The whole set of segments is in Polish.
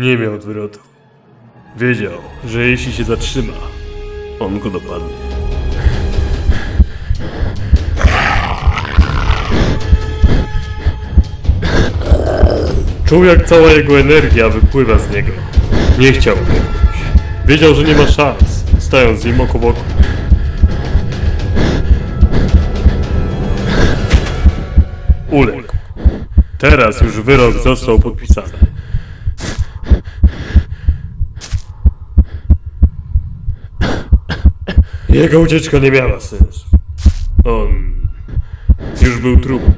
Nie miał odwrotu. Wiedział, że jeśli się zatrzyma, on go dopadnie. Czuł jak cała jego energia wypływa z niego. Nie chciał ulegnąć. Wiedział, że nie ma szans, stając z nim oko w oko. Uległ. Teraz już wyrok został podpisany. Jego ucieczka nie miała sensu. On już był trupem.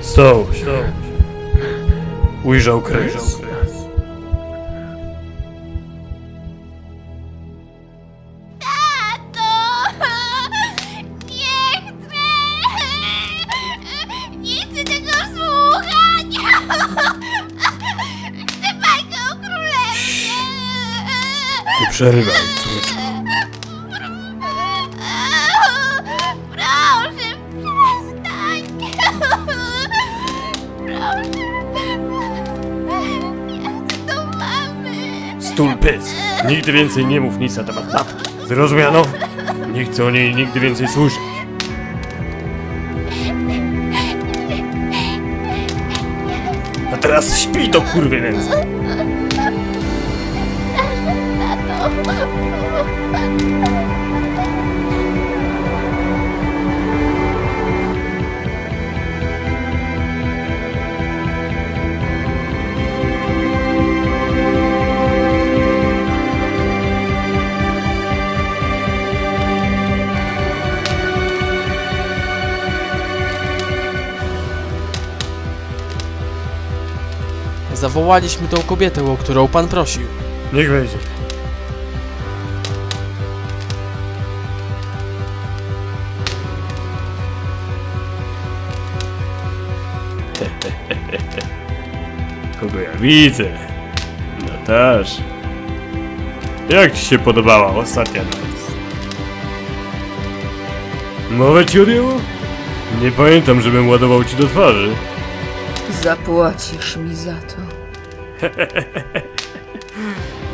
Stał się. Ujrzał kres. Nie przerywaj, córeczko. Proszę, przestań! Proszę! Ja do mamy! Stul pys. Nigdy więcej nie mów nic na temat matki. Zrozumiano? Nie chcę o niej nigdy więcej słyszeć. A teraz śpi do kurwy nędzy. Zawołaliśmy tą kobietę, o którą pan prosił. Niech wejdzie. Widzę? Natasz. Jak ci się podobała ostatnia noc? Mowę ci odjęło? Nie pamiętam, żebym ładował ci do twarzy. Zapłacisz mi za to.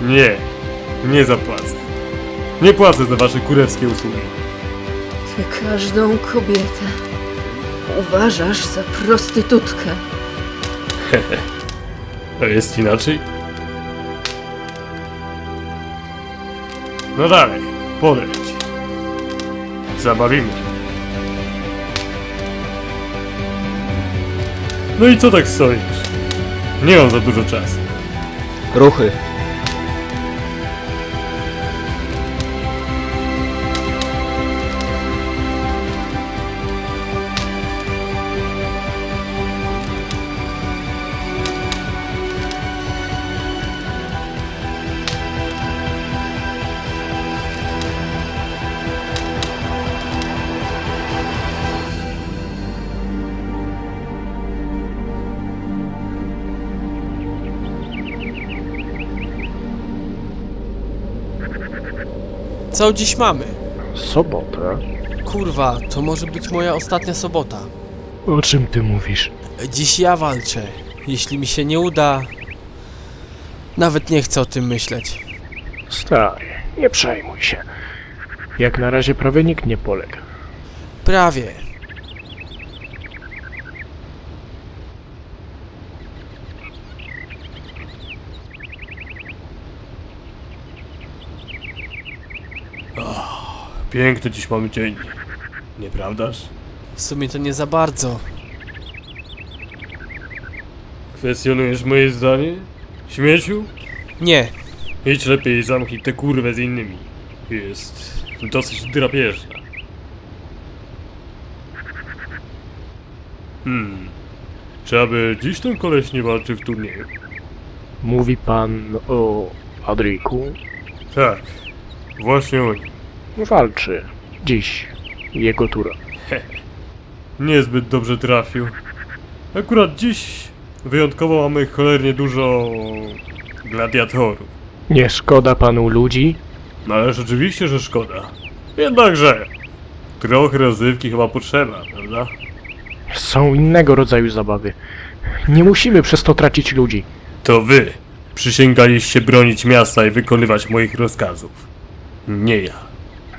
Nie, nie zapłacę. Nie płacę za wasze kurewskie usługi. Ty każdą kobietę uważasz za prostytutkę. A jest inaczej? No dalej, podejdź. Zabawimy się. No i co tak stoisz? Nie mam za dużo czasu. Ruchy. Co dziś mamy? Sobota? Kurwa, to może być moja ostatnia sobota. O czym ty mówisz? Dziś ja walczę. Jeśli mi się nie uda... Nawet nie chcę o tym myśleć. Stary, nie przejmuj się. Jak na razie prawie nikt nie polega. Prawie. Piękny dziś mamy dzień. Nieprawdaż? W sumie to nie za bardzo. Kwestionujesz moje zdanie? Śmieciu? Nie, Idź lepiej i zamknij tę kurwę z innymi. Jest dosyć drapieżna. Hmm. Czy aby dziś ten koleś nie walczy w turnieju? Mówi pan o Adriku? Tak. Właśnie o nim. Walczy. Dziś. Jego tura. Niezbyt dobrze trafił. Akurat dziś Wyjątkowo mamy cholernie dużo gladiatorów. Nie szkoda panu ludzi? No ale rzeczywiście, że szkoda. Jednakże trochę rozrywki chyba potrzeba, prawda? Są innego rodzaju zabawy. Nie musimy przez to tracić ludzi. To wy przysięgaliście bronić miasta i wykonywać moich rozkazów. Nie ja.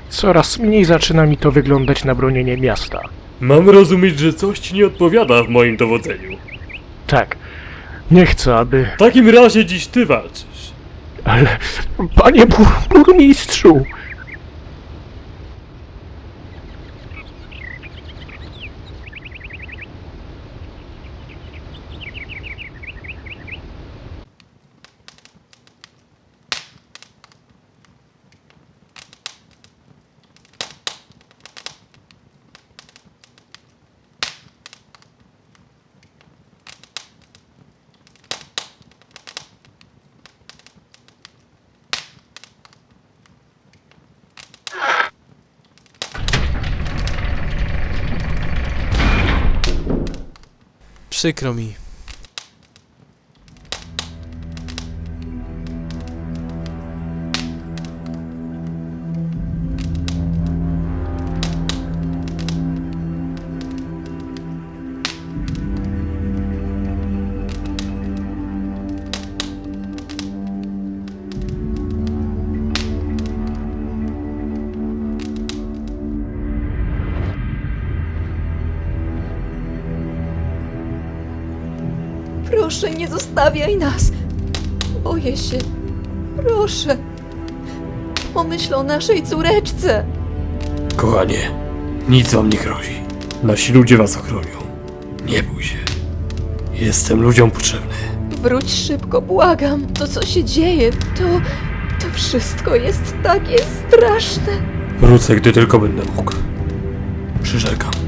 Coraz mniej zaczyna mi to wyglądać na bronienie miasta. Mam rozumieć, że coś ci nie odpowiada w moim dowodzeniu. Tak. Nie chcę, aby... W takim razie dziś ty walczysz. Ale... Panie bur burmistrzu! Przykro mi. Proszę, nie zostawiaj nas. Boję się. Proszę. Pomyśl o naszej córeczce. Kochanie, nic wam nie grozi. Nasi ludzie was ochronią. Nie bój się. Jestem ludziom potrzebny. Wróć szybko, błagam. To, co się dzieje, to... To wszystko jest takie straszne. Wrócę, gdy tylko będę mógł. Przyrzekam.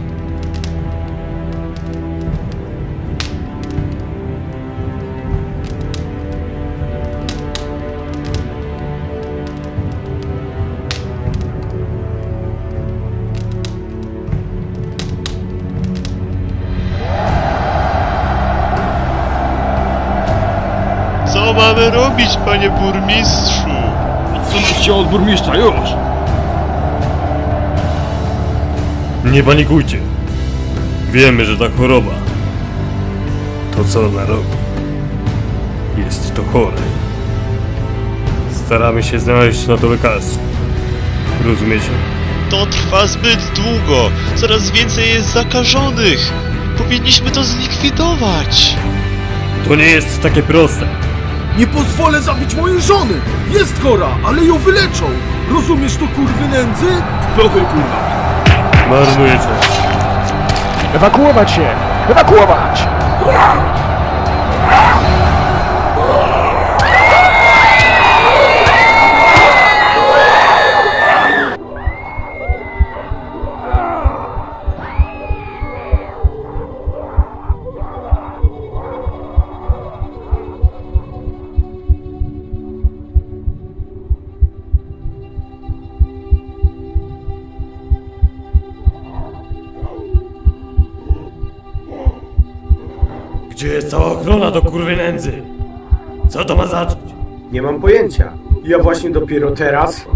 Mamy robić, panie burmistrzu? Odsunąć się od burmistrza, już! Nie panikujcie. Wiemy, że ta choroba, to co ona robi, jest to chore. Staramy się znaleźć na to lekarstwo. Rozumiecie? To trwa zbyt długo. Coraz więcej jest zakażonych. Powinniśmy to zlikwidować. To nie jest takie proste. Nie pozwolę zabić mojej żony! Jest chora, ale ją wyleczą! Rozumiesz to kurwy nędzy? Spokój kurwa! Marnujecie. Ewakuować się! Ewakuować! Ochrona do kurwy nędzy? Co to ma znaczyć? Nie mam pojęcia. Ja właśnie dopiero teraz.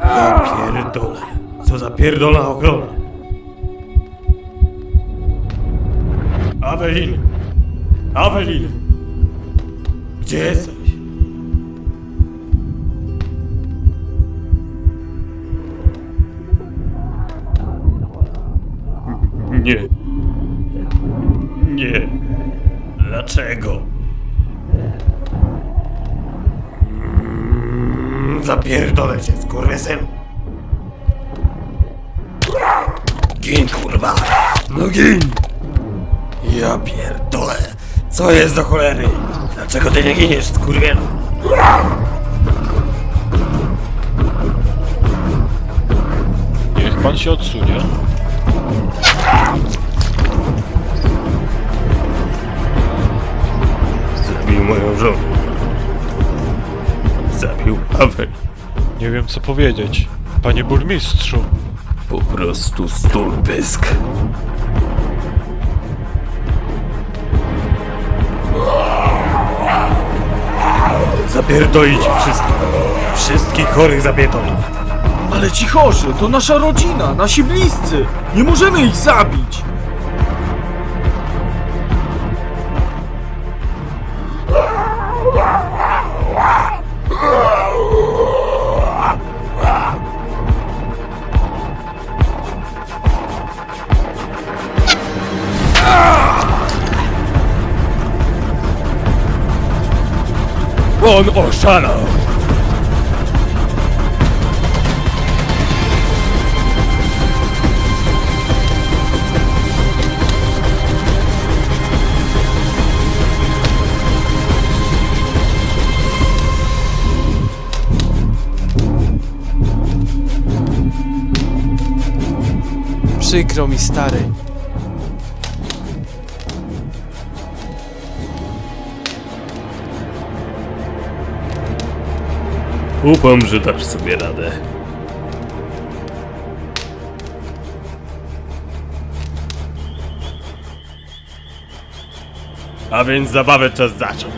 Ja pierdolę. Co za pierdolona ochrona? Awelin! Awelin! Gdzie jesteś? Nie. Nie. Dlaczego? Mm, Zapierdolę cię, skurwysynu. Gin, kurwa! No gin! Ja pierdolę! Co jest do cholery? Dlaczego ty nie giniesz, skurwielu? Niech pan się odsunie. moją żonę. Zabił Paweł. Nie wiem co powiedzieć. Panie burmistrzu. Po prostu stulbysk. Zapierdolić wszystkich. Wszystkich chorych zapierdolić. Ale ci chorzy, to nasza rodzina, nasi bliscy. Nie możemy ich zabić. On oszalał! Przykro mi, stary. Ufam, że dasz sobie radę. A więc zabawę czas zacząć.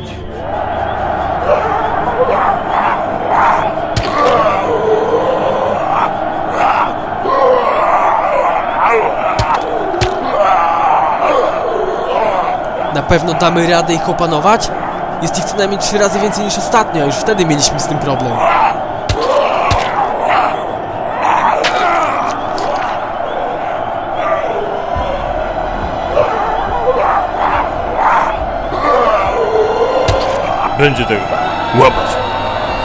Na pewno damy radę ich opanować? Jest ich co najmniej trzy razy więcej niż ostatnio, a już wtedy mieliśmy z tym problem. Będzie tego łapać.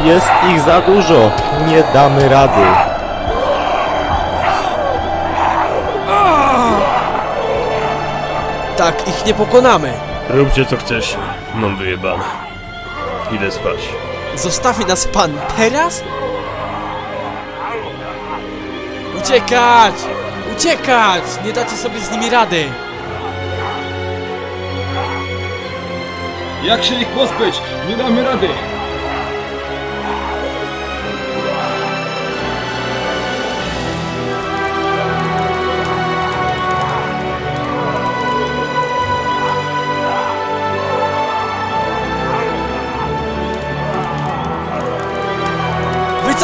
Jest ich za dużo. Nie damy rady. Tak, ich nie pokonamy. Róbcie co chcesz. Mam wyjebane. Idę spać. Zostawi nas pan teraz? Uciekać! Uciekać! Nie dacie sobie z nimi rady! Jak się ich pozbyć? Nie damy rady.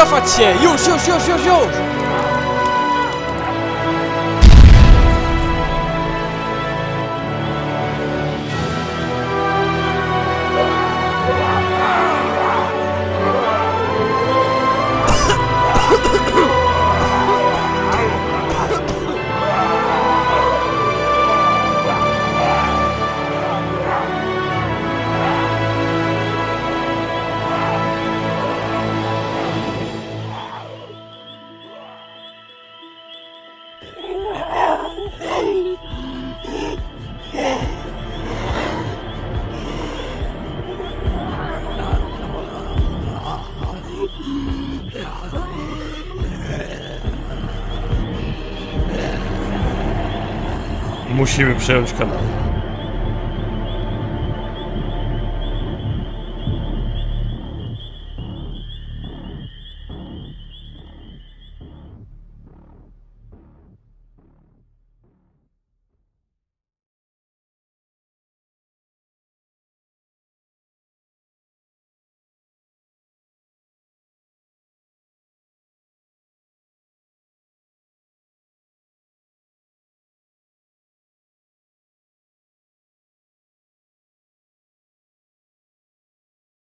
Wycofać się! Już, już, już, już, już! Musimy przejąć kanał.